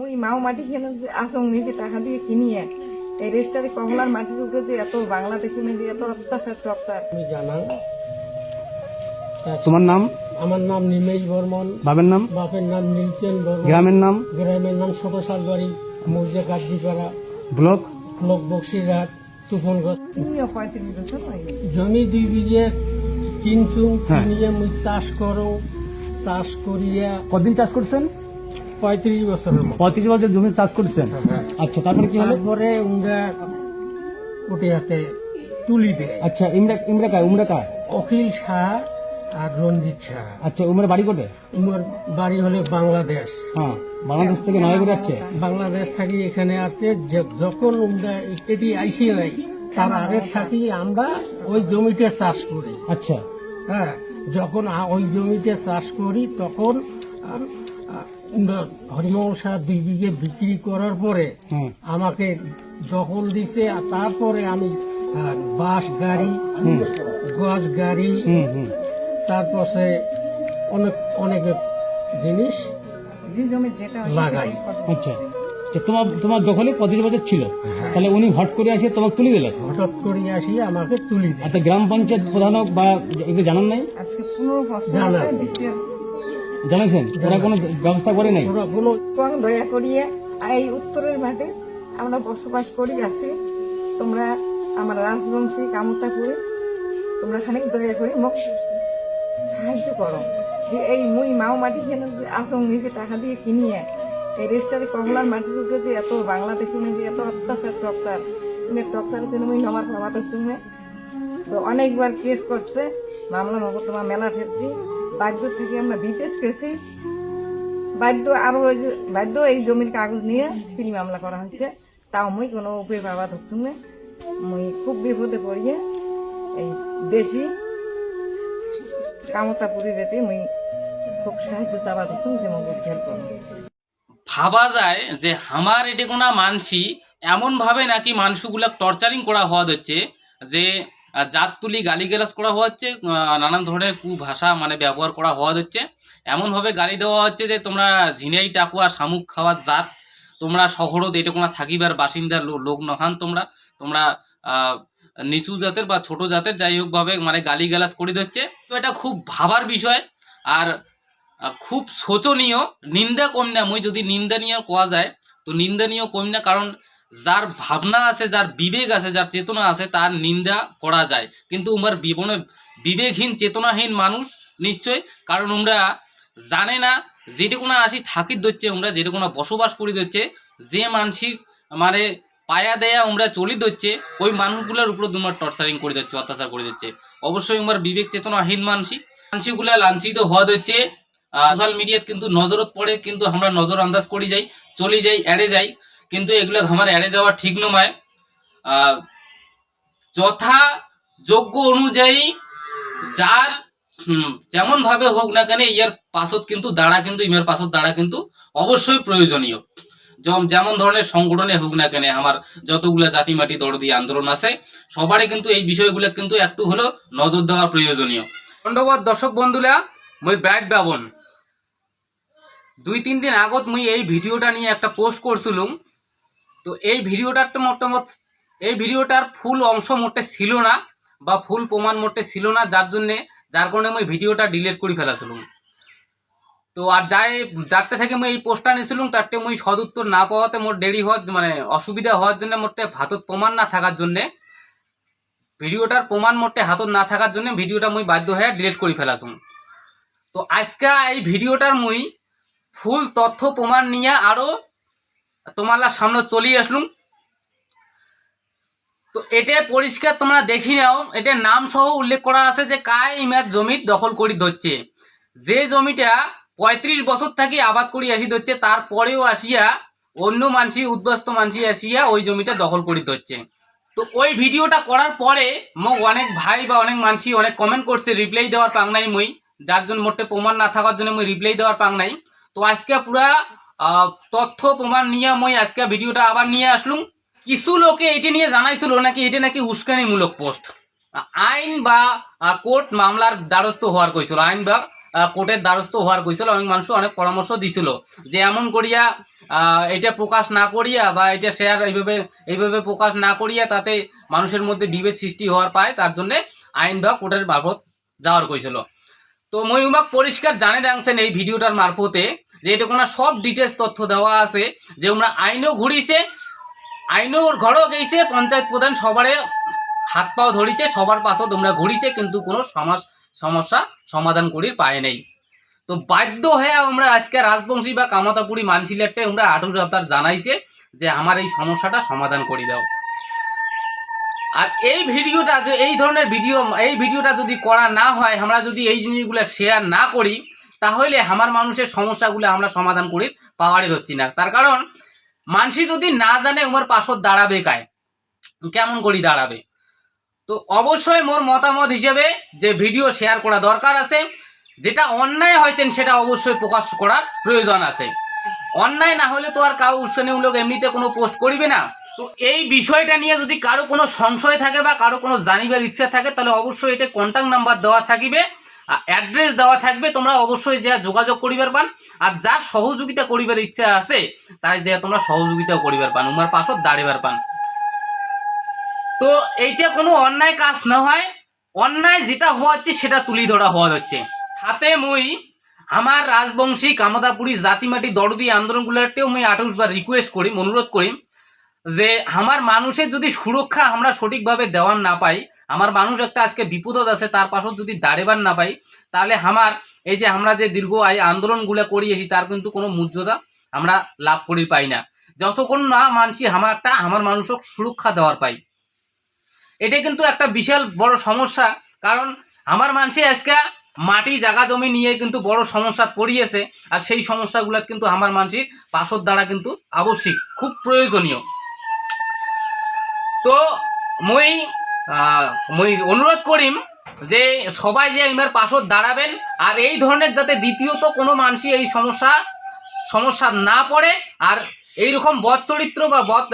মুই মাও মাটি খেয়ে যে আসং নিজে টাকা দিয়ে কিনিয়ে। এই রেস্টারে কমলার মাটির উপরে যে এত বাংলাদেশে যে এত অত্যাচার টপ্তার আমি জানাই তোমার নাম? আমার নাম নিমেশ বর্মন। বাবার নাম? বাপের নাম নীলচেন বর্মন। গ্রামের নাম? গ্রামের নাম ছোট শালবাড়ি মৌজা কাজীপাড়া ব্লক? ব্লক বক্সিরহাট তুফনগঞ্জ। জমি দুই বিঘে কিনছু হ্যাঁ। কিনিয়ে মুই চাষ করো চাষ করিয়া কতদিন চাষ করছেন? পঁয়ত্রিশ বছরের মতো। পঁয়ত্রিশ বছর জমি চাষ করছেন? আচ্ছা তারপরে কি হলো? তারপরে উঙ্গা ওটে হাতে তুলি দেয়। আচ্ছা ইমরা ইমরা কায় উমরা কায় অখিল শাহ আর রঞ্জিত শাহ। আচ্ছা উমরা বাড়ি কোটে উমার বাড়ি হলে বাংলাদেশ। হ্যাঁ বাংলাদেশ থেকে নয় করে যাচ্ছে? বাংলাদেশ থাকি এখানে আছে যে- যখন উমরা এটি আইসি নাই তার আগে থাকি আমরা ওই জমিতে চাষ করি। আচ্ছা। হ্যাঁ যখন আ- ওই জমিতে চাষ করি তখন আ, হরিমল দুই বিঘে বিক্রি করার পরে আমাকে দখল দিছে আর তারপরে আমি বাস গাড়ি গজ গাড়ি হুম হুম। তারপরে অনেক অনেক জিনিস লাগাই। আচ্ছা। তো তোমার তোমার দখলে পঁচিশ বছর ছিল? তাহলে উনি হট করে এসে তোমাকে তুলে দিলেন? হঠাৎ করে আসি আমাকে তুলি আর গ্রাম পঞ্চায়েত প্রধান হোক বা এগুলো জানান নাই? জানা হয়ে জানাইছেন? ওরা কোনো ব্যবস্থা করে নাই? ওরা কোনো দয়া করিয়ে এই উত্তরের মাঠে আমরা বসবাস করি আছি। তোমরা আমার রাজবংশী কামতা কামতাপুরে তোমরা খানিক দয়া করে মোক সাহায্য করো। যে এই মুই মাও মাটি খেয়ে যে আসং নিজে টাকা দিয়ে কিনিয়ে এই রেস্টারে কমলার মাটির উপরে যে এত বাংলাদেশি মেয়ে যে এত অত্যাচার টক্তার তুমি টক্তারের জন্য মুই নমার নামাতের জন্য। তো অনেকবার কেস করছে। মামলা মকদ্দমা মেলা ঠেকছি। বাধ্য থেকে আমরা বিদেশ গেছি বাধ্য আরও বাধ্য এই জমির কাগজ নিয়ে ফিল্ম মামলা করা হয়েছে। তাও মুই কোনো উপায় পাবা ধরছুম না। মুই খুব বিপদে পড়িয়ে এই দেশি কামতাপুরি রেটে মুই খুব সাহায্য চাবা ধরছুম যে মোক হেল্প করব ভাবা যায় যে আমার এটি কোনো মানসি এমনভাবে নাকি মানুষগুলা টর্চারিং করা হওয়া হচ্ছে যে জাত তুলি গালিগালাজ করা হচ্ছে নানান ধরনের কুভাষা মানে ব্যবহার করা হওয়া হচ্ছে। এমনভাবে গালি দেওয়া হচ্ছে যে তোমরা ঝিনাই, টাকুয়া, শামুক খাওয়ার জাত, তোমরা শহরত কোনো থাকিবার বাসিন্দার লোক নহান তোমরা। তোমরা নিচু জাতের বা ছোট জাতের যাই হোকভাবে মানে গালিগালাজ করে দিচ্ছে। তো এটা খুব ভাবার বিষয় আর খুব শোচনীয়। নিন্দা কম না, মই যদি নিন্দনীয় কোয়া যায়, তো নিন্দনীয় কম না, কারণ যার ভাবনা আছে, যার বিবেক আছে, যার চেতনা আছে, তার নিন্দা করা যায়। কিন্তু উমার জীবনে বিবেকহীন, চেতনাহীন মানুষ নিশ্চয় কারণ আমরা জানে না যেটা কোনো আসি থাকি ধরছে আমরা যেটা কোনো বসবাস করি ধরছে, যে মানসির মানে পায়া দেয়া আমরা চলি ধরছে, ওই মানুষগুলোর উপর তোমার টর্চারিং করে দিচ্ছে অত্যাচার করে দিচ্ছে অবশ্যই আমার বিবেক চেতনাহীন মানসি। মানসিগুলা লাঞ্ছিত হওয়া দিচ্ছে সোশ্যাল মিডিয়াত কিন্তু নজরত পড়ে, কিন্তু আমরা নজর আন্দাজ করি যাই, চলে যাই, এড়ে যাই। কিন্তু এগুলো আমার এড়ে যাওয়া ঠিক নয়। যথা যোগ্য অনুযায়ী যার যেমন ভাবে হোক না কেন ইয়ার পাশত কিন্তু দাঁড়া কিন্তু ইমের পাশত দাঁড়া কিন্তু অবশ্যই প্রয়োজনীয়। যেমন ধরনের সংগঠনে হোক না কেন, আমার যতগুলা জাতি মাটি দরদি আন্দোলন আছে, সবারই কিন্তু এই বিষয়গুলো কিন্তু একটু হলেও নজর দেওয়া প্রয়োজনীয়। ধন্যবাদ দর্শক বন্ধুরা, মই ব্যাট বাবন। দুই তিন দিন আগত মুই এই ভিডিওটা নিয়ে একটা পোস্ট করছিলুম। তো এই ভিডিওটার তো মোটামুট এই ভিডিওটার ফুল অংশ মোটে ছিল না বা ফুল প্রমাণ মোটে ছিল না, যার জন্যে, যার কারণে মুই ভিডিওটা ডিলিট করে ফেলাছিলুম তো আর যাই, যারটা থেকে মুই এই পোস্টটা নিয়েছিলাম, তারটে মুই সদুত্তর না পাওয়াতে মোর দেরি হওয়ার মানে অসুবিধা হওয়ার জন্য মোটে হাতত প্রমাণ না থাকার জন্যে, ভিডিওটার প্রমাণ মোটে হাতত না থাকার জন্য ভিডিওটা মুই বাধ্য হয়ে ডিলিট করে ফেলাছুম তো আজকে এই ভিডিওটার মুই ফুল তথ্য প্রমাণ নিয়ে আরও তোমার সামনে চলিয়ে আসলুম। তো এটা পরিষ্কার তোমরা দেখি নাও, এটা নাম সহ উল্লেখ করা আছে যে কায় ইমার জমি দখল করি ধরছে। যে জমিটা পঁয়ত্রিশ বছর থাকি আবাদ করি আসি ধরছে, তারপরেও আসিয়া অন্য মানসি, উদ্বস্ত মানসি আসিয়া ওই জমিটা দখল করি ধরছে। তো ওই ভিডিওটা করার পরে মোক অনেক ভাই বা অনেক মানসি অনেক কমেন্ট করছে রিপ্লাই দেওয়ার পাং নাই মই। যার জন্য মোটে প্রমাণ না থাকার জন্য মই রিপ্লাই দেওয়ার পাং নাই। তো আজকে পুরা তথ্য প্রমাণ নিয়ে মই আজকে ভিডিওটা আবার নিয়ে আসলুম। কিছু লোকে এটি নিয়ে জানাইছিল নাকি এটা নাকি উস্কানিমূলক পোস্ট। আইন বা কোর্ট মামলার দ্বারস্থ হওয়ার কইছিল, আইন বা কোর্টের দ্বারস্থ হওয়ার কইছিল, অনেক মানুষ অনেক পরামর্শ দিছিল যে এমন করিয়া এটা প্রকাশ না করিয়া বা এটা শেয়ার এইভাবে এইভাবে প্রকাশ না করিয়া তাতে মানুষের মধ্যে বিভেদ সৃষ্টি হওয়ার পায়, তার জন্য আইন বা কোর্টের মারফত যাওয়ার কইছিল। তো মই উমাক পরিষ্কার জানে দাংছেন এই ভিডিওটার মারফতে যে এটা কোনো সব ডিটেলস তথ্য দেওয়া আছে, যে আমরা আইনও ঘুরিছে আইনও ঘরও গেছে, পঞ্চায়েত প্রধান সবারে হাত পাও ধরিছে, সবার পাশও তোমরা ঘুরিছে, কিন্তু কোনো সমস্যা সমাধান করির পায় নাই। তো বাধ্য হয়ে আমরা আজকে রাজবংশী বা কামতাপুরি মানসিলেটে আমরা আটুর আবতার জানাইছে, যে আমার এই সমস্যাটা সমাধান করে দাও। আর এই ভিডিওটা এই ধরনের ভিডিও এই ভিডিওটা যদি করা না হয়, আমরা যদি এই জিনিসগুলো শেয়ার না করি তাহলে আমার মানুষের সমস্যাগুলো আমরা সমাধান করি পাওয়ারই ধরছি না। তার কারণ, মানসি যদি না জানে উমার পাশত দাঁড়াবে কায়? কেমন করি দাঁড়াবে? তো অবশ্যই মোর মতামত হিসেবে যে ভিডিও শেয়ার করা দরকার আছে। যেটা অন্যায় হয়েছেন সেটা অবশ্যই প্রকাশ করার প্রয়োজন আছে। অন্যায় না হলে তো আর কাউ উৎসাহমূলক এমনিতে কোনো পোস্ট করিবে না। তো এই বিষয়টা নিয়ে যদি কারও কোনো সংশয় থাকে বা কারও কোনো জানিবার ইচ্ছা থাকে, তাহলে অবশ্যই এটা কন্ট্যাক্ট নাম্বার দেওয়া থাকিবে। অ্যাড্রেস দেওয়া থাকবে, তোমরা অবশ্যই যা যোগাযোগ করিবার পান, আর যার সহযোগিতা করিবার ইচ্ছা আছে, তাই যে তোমরা সহযোগিতাও করিবার পান, উমার পাশত দাঁড়িবার পান। তো এইটা কোনো অন্যায় কাজ না হয় অন্যায় যেটা হওয়া হচ্ছে, সেটা তুলি ধরা হওয়া হচ্ছে। হাতে মুই আমার রাজবংশী কামতাপুরি জাতিমাটি দরদি আন্দোলনগুলোতেও মুই আঠাশবার রিকোয়েস্ট করি, অনুরোধ করি, যে আমার মানুষের যদি সুরক্ষা আমরা সঠিকভাবে দেওয়ার না পাই আমার মানুষ একটা আজকে বিপদত আছে, তার পাশত যদি দাঁড়েবার না পাই, তাহলে আমার এই যে আমরা যে দীর্ঘ এই আন্দোলনগুলো করিয়েছি তার কিন্তু কোনো মর্যাদা আমরা লাভ করি পাই না। যতক্ষণ না মানসি আমারটা, আমার মানুষক সুরক্ষা দেওয়ার পাই। এটা কিন্তু একটা বিশাল বড় সমস্যা, কারণ আমার মানুষে আজকে মাটি জায়গা জমি নিয়ে কিন্তু বড় সমস্যা পড়িয়েছে, আর সেই সমস্যাগুলো কিন্তু আমার মানুষের পাশর দ্বারা কিন্তু আবশ্যিক, খুব প্রয়োজনীয়। তো মই মই অনুরোধ করিম যে সবাই যে আমার পাশত দাঁড়াবেন আর এই ধরনের যাতে দ্বিতীয়ত কোনো মানুষই এই সমস্যা সমস্যা না পড়ে আর এইরকম বধ চরিত্র বা বধ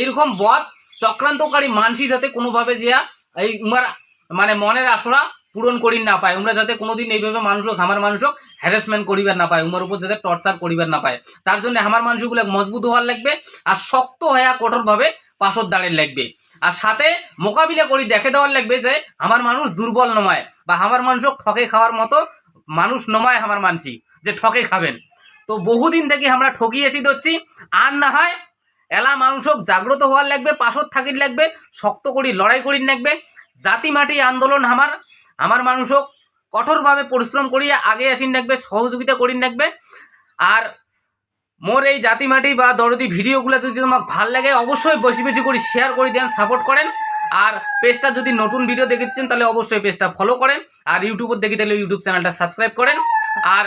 এইরকম বধ চক্রান্তকারী মানসি যাতে কোনোভাবে যে এই উমার মানে মনের আসরা পূরণ করি না পায়। উমরা যাতে কোনোদিন এইভাবে মানুষক আমার মানুষক হ্যারাসমেন্ট করিবার না পায়, উমার উপর যাতে টর্চার করিবার না পায়। তার জন্য আমার মানুষগুলো মজবুত হওয়ার লাগবে আর শক্ত হয়ে কঠোরভাবে পাশত দাঁড়িয়ে লাগবে। আর সাথে মোকাবিলা করি দেখে দেওয়ার লাগবে যে, আমার মানুষ দুর্বল নমায় বা আমার মানুষক ঠকে খাওয়ার মতো মানুষ নমায় আমার মানসি, যে ঠকে খাবেন। তো বহুদিন থেকে আমরা ঠকিয়ে এসে ধরছি, আর না হয় এলা মানুষক জাগ্রত হওয়ার লাগবে পাশর থাকির লাগবে, শক্ত করি, লড়াই করি লাগবে। জাতি মাটি আন্দোলন আমার আমার মানুষক কঠোরভাবে পরিশ্রম করিয়া আগে আসিন লাগবে, সহযোগিতা করিন লাগবে। আর মোর এই জাতি মাটি বা দরদি ভিডিওগুলো যদি তোমাকে ভালো লাগে, অবশ্যই বেশি বেশি করে শেয়ার করে দেন সাপোর্ট করেন। আর পেজটা যদি নতুন ভিডিও দেখেছেন, তাহলে অবশ্যই পেজটা ফলো করেন। আর ইউটিউবে দেখি তাহলে ইউটিউব চ্যানেলটা সাবস্ক্রাইব করেন। আর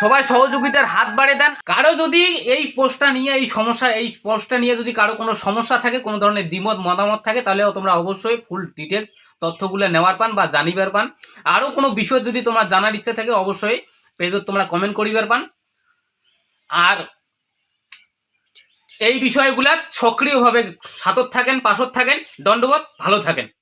সবাই সহযোগিতার হাত বাড়িয়ে দেন। কারও যদি এই পোস্টটা নিয়ে, এই সমস্যা, এই পোস্টটা নিয়ে যদি কারও কোনো সমস্যা থাকে, কোনো ধরনের দ্বিমত, মতামত থাকে, তাহলেও তোমরা অবশ্যই ফুল ডিটেলস তথ্যগুলো নেওয়ার পান বা জানিবার পান। আরও কোনো বিষয় যদি তোমরা জানার ইচ্ছা থাকে, অবশ্যই পেজত তোমরা কমেন্ট করিবার পান। আর এই বিষয়গুলা সক্রিয়ভাবে সাতত থাকেন পাশত থাকেন দণ্ডবোধ ভালো থাকেন।